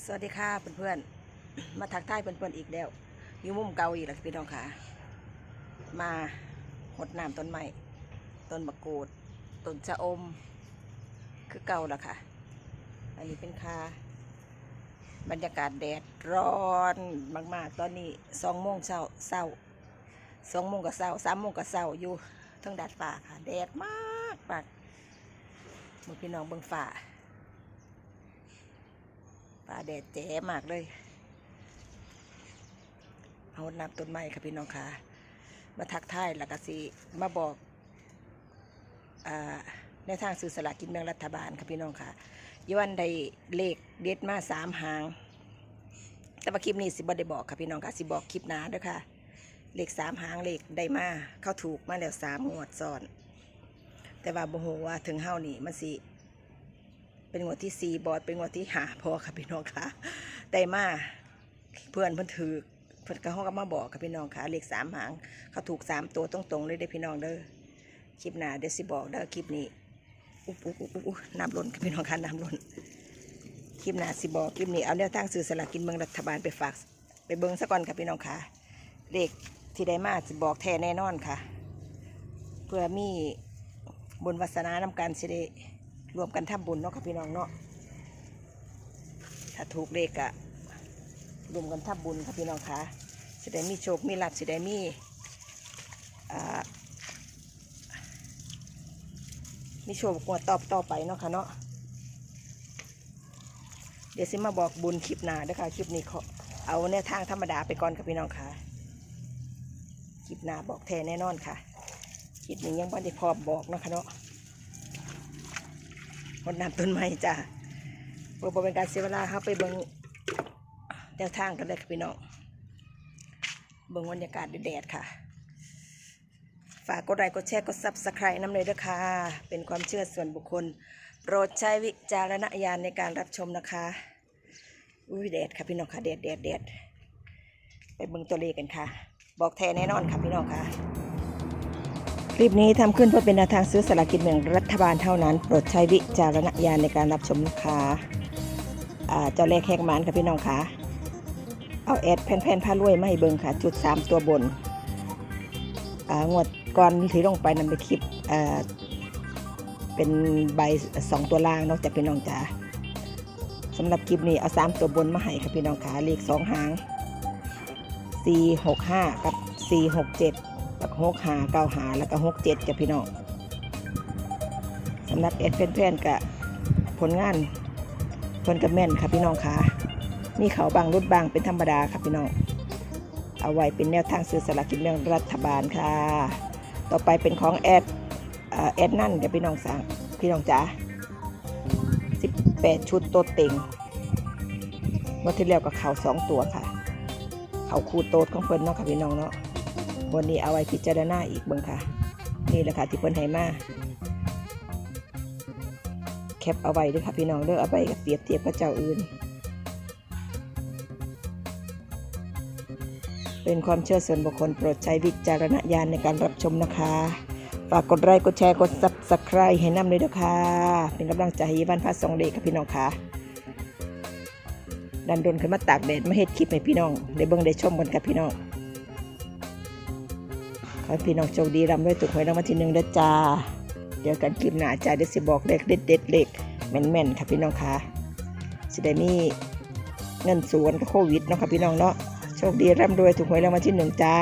สวัสดีค่ะเพื่อนๆ มาทักทายเพื่อนๆอีกแล้ว อยู่มุมเก่าอีกแล้วพี่น้องค่ะมาหดน้ำต้นไม้ต้นมะกรูดต้นชะอม คือเก่าแล้วค่ะ อันนี้เป็นคาบรรยากาศแดดร้อนมาก ๆ ตอนนี้สองโมงเช้าเช้าสองโมงกับเช้าสามโมงกับเช้าอยู่ทั้งดาดฟ้าค่ะ แดดมากปากมึงพี่น้องเบิ่งฝ่าาแดดแจ๋มากเลย เอาน้ำต้นไม้ค่ะพี่น้องค่ะ มาทักทายแล้วก็สิมาบอกอในทางสื่อสลากกินแบ่งรัฐบาลค่ะพี่น้องค่ะยวันได้เลขเด็ดมาสามหาง แต่ว่าคลิปนี้สิบ่ได้บอกค่ะพี่น้องค่ะสิบอกคลิปหน้าด้วยค่ะ เลขสามหางเลขได้มาเข้าถูกมาแล้วสามงวดซ้อน แต่ว่าบ่ฮู้ว่าถึงเฮานี่มันสิ เป็นงวดที่สี่บอดเป็นงวดที่หาพอค่ะพี่น้องค่ะได้มาเพื่อนเพิ่อนถือเพิ่นก็ห้องก็มาบอกค่ะพี่น้องค่ะเลขสามหางเขาถูกสามตัวตรงๆเลยเด้พี่น้องเด้อคลิปหน้าเดี๋ยวสิบอกเด้อคลิปนี้อุ๊บอุ๊บอุ๊บอุ๊บน้ำล้นค่ะพี่น้องค่ะน้ำล้นคลิปหน้าสิบอกคลิปนี้เอาแนวทางซื้อสลากกินเมืองรัฐบาลไปฝากไปเบิ้งซะก่อนค่ะพี่น้องค่ะเลขที่ได้มาสิบอกแท้แน่นอนค่ะ เพื่อมีบุญวาสนานำกันสิได้ รวมกันทำบุญเนาะค่ะพี่น้องเนาะถ้าถูกเลขอะรวมกันทำบุญค่ะพี่น้องค่ะสิได้มีโชค มีลาภสิได้มีอ่ามีโชคกว่าตอบต่อไปเนาะค่ะเนาะเดี๋ยวสิมาบอกบุญคลิปหน้าเด้อค่ะคลิปนี้ขอเอาแนวทางธรรมดาไปก่อนค่ะพี่น้องค่ะคลิปหน้าบอกแท้แน่นอนค่ะคลิปนี้ยังไม่ได้พอบอกเนาะค่ะเนาะ รดน้ำต้นไม้จ้ะเพื่อบ่เป็นการเสียเวลาครับไปเบิ่งแนวทางกันเลยค่ะพี่น้องเบิ่งบรรยากาศแดดค่ะ ฝากกดไลค์กดแชร์กดซับสไครต์น้ำเลยด้วยค่ะ เป็นความเชื่อส่วนบุคคล โปรดใช้วิจารณญาณในการรับชมนะคะ อุ้ยแดดค่ะพี่น้องค่ะแดดแดดแดดไปเบิ่งตัวเลขกันค่ะ บอกแท้แน่นอนค่ะพี่น้องค่ะ คลิปนี้ทำขึ้นเพื่อเป็นแนวทางซื้อสลากกินแบ่งรัฐบาลเท่านั้น โปรดใช้วิจารณญาณในการรับชมนะคะอ่าเจ้าเลขแหกมานค่ะพี่น้องค่ะเอาแอดแผ่นๆผ้ารวยไมาให้เบิ่งค่ะ จุด 3 ตัวบนอ่างวดก่อนที่ลงไปนำไปคลิปอ่าเป็นใบสองตัวล่างนอกจากพี่น้องจ๋าสำหรับคลิปนี้เอา 3 ตัวบนมาให้ค่ะพี่น้องค่ะเลข2หาง 465 กับ 467 แล้วก็หกหาเก้าหาแล้วก็หกเจ็ดจ้ะพี่น้องสำหรับเอสเพื่นๆกับผลงานเพื่นกับแม่นค่ะพี่น้องค่ะมีเขาบางรุดบางเป็นธรรมดาค่ะพี่น้อง เอาไว้เป็นแนวทางซื้อสลากกินแบ่งรัฐบาลค่ะ ต่อไปเป็นของแอดแอดนั่นเดี๋ยวพี่น้องสั่งพี่น้องจ๋าสิบแปดชุดโตเต็งเมื่อที่แล้วก็เขาสองตัวค่ะ เขาคูโตดของเพิ่นเนาะค่ะพี่น้องเนาะ วันนี้เอาไว้พิจารณาอีกบิ่งค่ะ นี่แหละค่ะที่เพิ่นให้มาแคปเอาไว้ด้วยค่ะพี่น้องเด้อเอาไปกับเปรียบเทียบกับเจ้าอื่น เป็นความเชื่อส่วนบุคคลโปรดใช้วิจารณญาณในการรับชมนะคะ ฝากกดไลค์กดแชร์กด subscribe ให้นำเลยนะคะเป็นกำลังใจให้บ้านพระสองเดชกับพี่น้องค่ะ ดันดนขึ้นมาตากแดดมาเฮ็ดคลิปให้พี่น้องได้เบิ่งได้ชมกันกับพี่น้อง ให้พี่น้องโชคดีร่ำรวยถูกหวยรางวัลที่หนึ่งเด้อจ้า เดี๋ยวกันคลิปหน้าจ้าเดี๋ยวสิบอกเลขเด็ดเด็ดเลขแม่นแม่นๆค่ะพี่น้องค่ะสิได้มีเงินสวนกับโควิดเนาะค่ะพี่น้องเนาะโชคดีร่ำรวยถูกหวยรางวัลที่หนึ่งจ้า